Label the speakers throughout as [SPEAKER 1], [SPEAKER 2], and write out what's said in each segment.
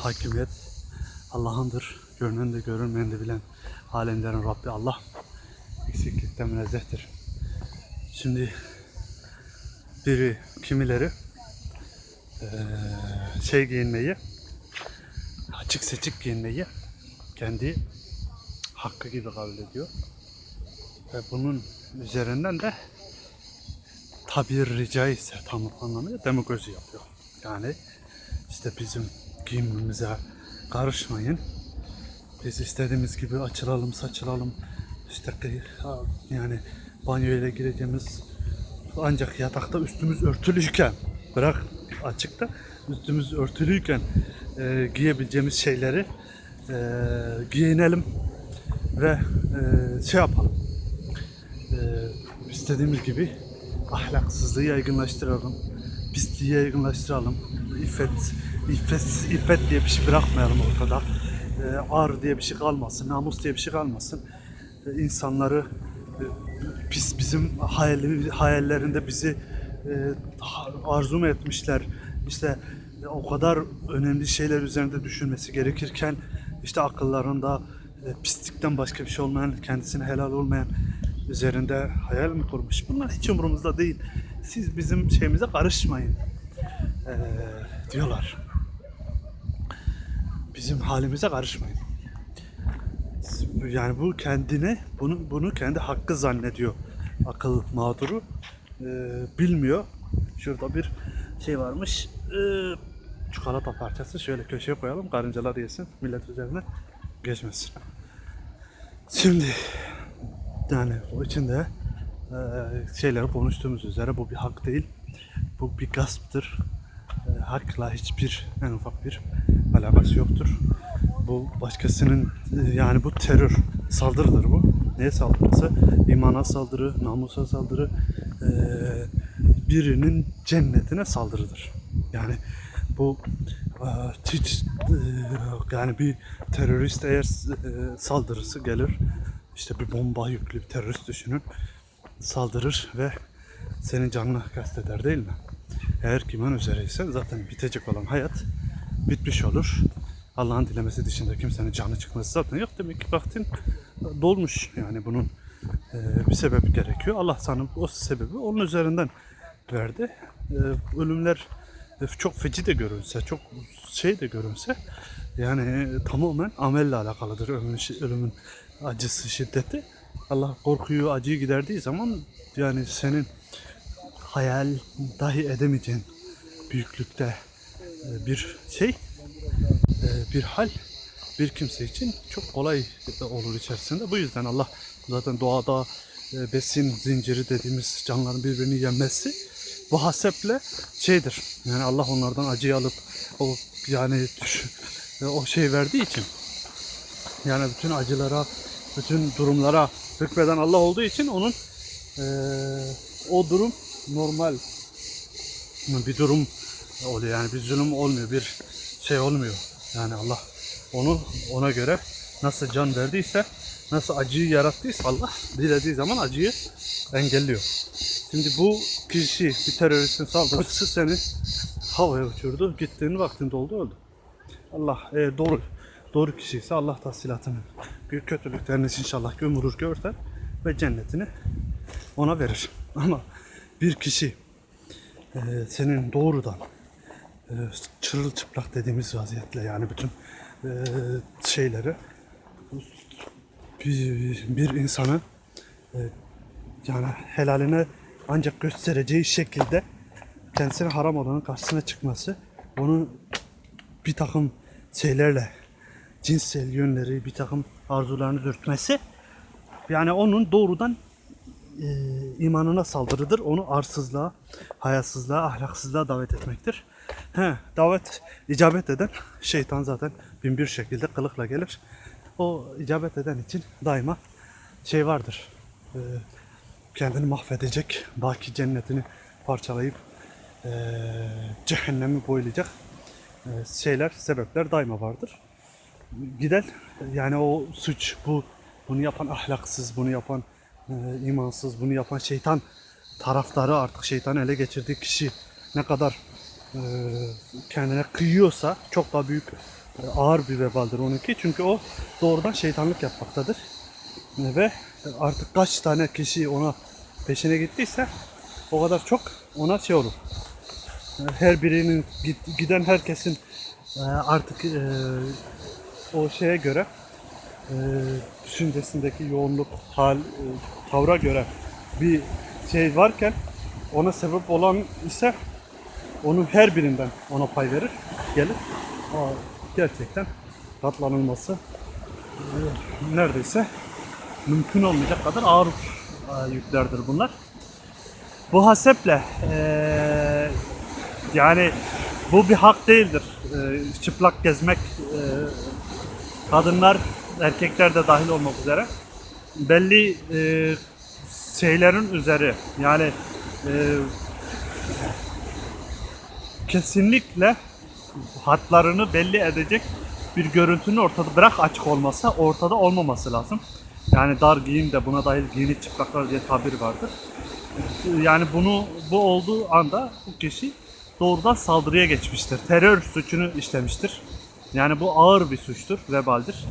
[SPEAKER 1] hakimiyet Allah'ındır. Görünen de görünmeyen de bilen alemlerin Rabbi Allah. Eksiklikten münezzehtir. Şimdi biri kimileri şey giyinmeyi açık seçik giyinmeyi kendi hakkı gibi kabul ediyor. Ve bunun üzerinden de tabiri caizse tam anlamıyla demagoji yapıyor. Yani işte bizim giyimimize karışmayın. Biz istediğimiz gibi açılalım, saçılalım. İşte yani banyoya gireceğimiz ancak yatakta üstümüz örtülüyken bırak açıkta üstümüz örtülüyken e, giyebileceğimiz şeyleri e, giyinelim ve e, şey yapalım. E, istediğimiz gibi ahlaksızlığı yaygınlaştıralım. Pisliği yaygınlaştıralım. İffet, iffet, iffet diye bir şey bırakmayalım ortada. E, ar diye bir şey kalmasın, namus diye bir şey kalmasın. E, insanları e, biz bizim hayali, hayallerinde bizi e, arzu mu etmişler? İşte e, o kadar önemli şeyler üzerinde düşünmesi gerekirken işte akıllarında e, pislikten başka bir şey olmayan, kendisine helal olmayan üzerinde hayal mi kurmuş? Bunlar hiç umurumuzda değil. Siz bizim şeyimize karışmayın e, diyorlar. Bizim halimize karışmayın. Yani bu kendine bunu bunu kendi hakkı zannediyor akıl mağduru Ee, bilmiyor. Şurada bir şey varmış. Ee, çikolata parçası şöyle köşeye koyalım karıncalar yesin millet üzerine geçmesin. Şimdi yani o içinde e, şeyleri konuştuğumuz üzere bu bir hak değil. Bu bir gasptır. E, hakla hiçbir en ufak bir alakası yoktur. Bu başkasının e, yani bu terör saldırıdır bu. Neye saldırısı? İmana saldırı, namusa saldırı, e, birinin cennetine saldırıdır. Yani bu e, hiç yani bir terörist eğer saldırısı gelir işte bir bomba yüklü bir terörist düşünün saldırır ve senin canını kasteder değil mi? Eğer kimin üzere ise zaten bitecek olan hayat bitmiş olur. Allah'ın dilemesi dışında kimsenin canı çıkması zaten yok. Demek ki vaktin dolmuş. Yani bunun e, bir sebebi gerekiyor. Allah sana o sebebi onun üzerinden verdi. E, ölümler e, çok feci de görünse, çok şey de görünse yani tamamen amelle alakalıdır ölümün, ölümün acısı, şiddeti. Allah korkuyu, acıyı giderdiği zaman yani senin hayal dahi edemeyeceğin büyüklükte e, bir şey, e, bir hal bir kimse için çok kolay olur içerisinde. Bu yüzden Allah zaten doğada e, besin zinciri dediğimiz canlıların birbirini yenmesi bu haseple şeydir. Yani Allah onlardan acıyı alıp o yani o şey verdiği için yani bütün acılara, bütün durumlara hükmeden Allah olduğu için onun e, o durum normal bir durum oluyor. Yani bir zulüm olmuyor, bir şey olmuyor. Yani Allah onu ona göre nasıl can verdiyse, nasıl acıyı yarattıysa Allah dilediği zaman acıyı engelliyor. Şimdi bu kişi bir teröristin saldırısı seni havaya uçurdu. Gittiğin vaktinde oldu öldü. Allah eğer doğru doğru kişi ise Allah tahsilatını büyük kötülüklerini inşallah gömürür görter ve cennetini ona verir. Ama bir kişi e, senin doğrudan e, çırılçıplak dediğimiz vaziyetle yani bütün e, şeyleri bir, bir insanı e, yani helaline ancak göstereceği şekilde kendisine haram olanın karşısına çıkması onu bir takım şeylerle cinsel yönleri bir takım arzularını dürtmesi yani onun doğrudan e, imanına saldırıdır. Onu arsızlığa, hayasızlığa, ahlaksızlığa davet etmektir. He, davet icabet eden şeytan zaten bin bir şekilde kılıkla gelir. O icabet eden için daima şey vardır. e, kendini mahvedecek, baki cennetini parçalayıp e, cehennemi boylayacak e, şeyler, sebepler daima vardır. Gider yani o suç bu bunu yapan ahlaksız, bunu yapan e, imansız, bunu yapan şeytan taraftarı artık şeytan ele geçirdiği kişi ne kadar e, kendine kıyıyorsa çok daha büyük e, ağır bir vebaldir onunki. Çünkü o doğrudan şeytanlık yapmaktadır. E, Ve artık kaç tane kişi ona peşine gittiyse o kadar çok ona şey olur. E, Her birinin giden herkesin e, artık e, o şeye göre e, düşüncesindeki yoğunluk, hal, e, tavra göre bir şey varken ona sebep olan ise onun her birinden ona pay verir, gelir. Aa, gerçekten katlanılması e, neredeyse mümkün olmayacak kadar ağır e, yüklerdir bunlar. Bu haseple e, yani bu bir hak değildir. E, çıplak gezmek e, kadınlar, erkekler de dahil olmak üzere belli e, şeylerin üzeri yani e, kesinlikle hatlarını belli edecek bir görüntünün ortada bırak açık olmasa ortada olmaması lazım. Yani dar giyim de buna dahil giyini çıplaklar diye tabir vardır. Yani bunu bu olduğu anda bu kişi doğrudan saldırıya geçmiştir. Terör suçunu işlemiştir. Yani bu ağır bir suçtur, vebaldir.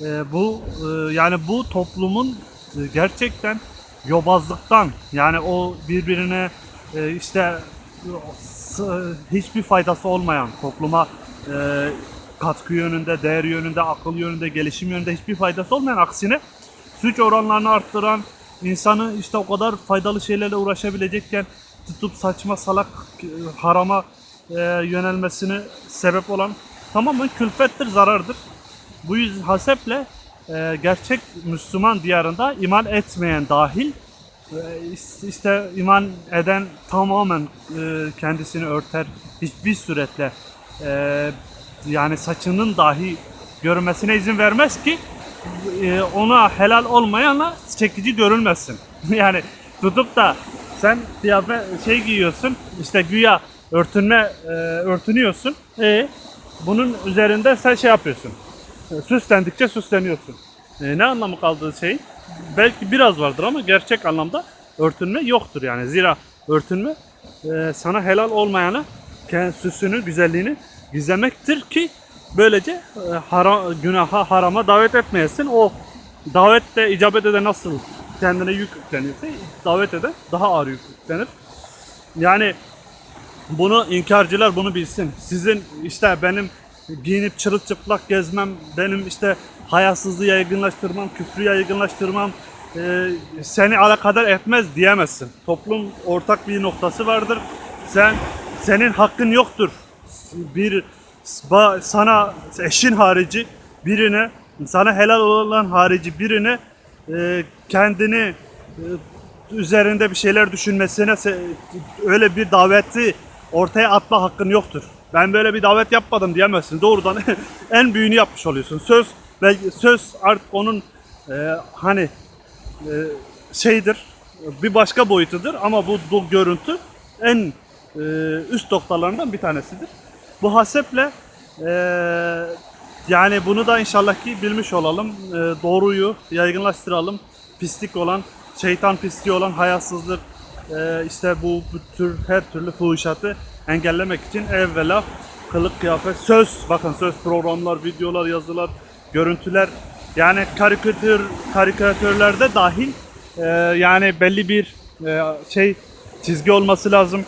[SPEAKER 1] Ee, bu e, yani bu toplumun e, gerçekten yobazlıktan yani o birbirine e, işte hiçbir faydası olmayan topluma e, katkı yönünde, değer yönünde, akıl yönünde, gelişim yönünde hiçbir faydası olmayan aksine suç oranlarını arttıran, insanı işte o kadar faydalı şeylerle uğraşabilecekken tutup saçma salak e, harama e, yönelmesine sebep olan tamamen külfettir, zarardır. Bu yüz haseple e, gerçek Müslüman diyarında iman etmeyen dahil e, işte iman eden tamamen e, kendisini örter hiçbir suretle e, yani saçının dahi görmesine izin vermez ki e, ona helal olmayanla çekici görülmesin. yani tutup da sen kıyafet şey giyiyorsun işte güya örtünme e, örtünüyorsun. E bunun üzerinde sen şey yapıyorsun. E, Süslendikçe süsleniyorsun. E, ne anlamı kaldığı şey? Belki biraz vardır ama gerçek anlamda örtünme yoktur yani. Zira örtünme e, sana helal olmayana süsünü, güzelliğini gizlemektir ki böylece e, hara, günaha, harama davet etmeyesin. O davette icabet ede nasıl kendine yük yüklenirse davet ede daha ağır yük yüklenir. Yani bunu inkarcılar bunu bilsin. Sizin işte benim giyinip çırılçıplak gezmem, benim işte hayasızlığı yaygınlaştırmam, küfrü yaygınlaştırmam e, seni alakadar etmez diyemezsin. Toplum ortak bir noktası vardır. Sen senin hakkın yoktur. Bir sana eşin harici birine sana helal olan harici birine e, kendini e, üzerinde bir şeyler düşünmesine öyle bir daveti ortaya atma hakkın yoktur. Ben böyle bir davet yapmadım diyemezsin. Doğrudan en büyüğünü yapmış oluyorsun. Söz belki söz artık onun e, hani e, şeydir bir başka boyutudur ama bu, bu görüntü en e, üst noktalarından bir tanesidir. Bu haseple e, yani bunu da inşallah ki bilmiş olalım. E, doğruyu yaygınlaştıralım. Pislik olan, şeytan pisliği olan hayasızlık, e, işte bu, bu tür her türlü fuhuşatı engellemek için evvela kılık kıyafet, söz, bakın söz programlar, videolar, yazılar, görüntüler. Yani karikatür karikatürlerde dahil e, yani belli bir e, şey çizgi olması lazım.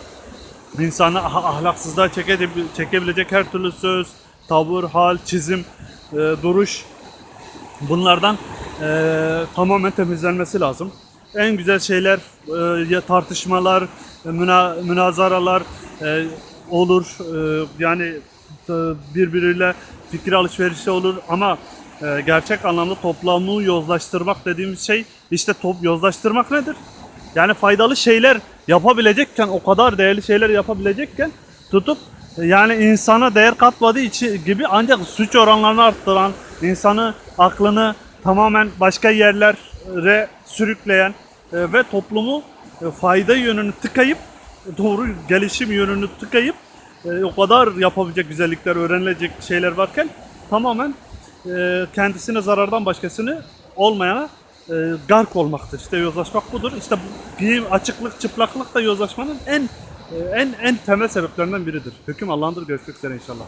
[SPEAKER 1] İnsanı ah- ahlaksızlığa çeke- çekebilecek her türlü söz, tavır, hal, çizim, e, duruş. Bunlardan e, tamamen temizlenmesi lazım. En güzel şeyler e, tartışmalar, e, müna, münazaralar e, olur. E, yani birbiriyle fikir alışverişi olur ama gerçek anlamda toplumu yozlaştırmak dediğimiz şey işte top yozlaştırmak nedir? Yani faydalı şeyler yapabilecekken, o kadar değerli şeyler yapabilecekken tutup yani insana değer katmadığı için gibi ancak suç oranlarını arttıran, insanı aklını tamamen başka yerlere sürükleyen e, ve toplumu e, fayda yönünü tıkayıp doğru gelişim yönünü tıkayıp e, o kadar yapabilecek güzellikler, öğrenilecek şeyler varken tamamen e, kendisine zarardan başkasını olmayana gark olmaktır. İşte yozlaşmak budur. İşte giyim, açıklık, çıplaklık da yozlaşmanın en en en temel sebeplerinden biridir. Hüküm Allah'ındır. Görüşmek üzere inşallah.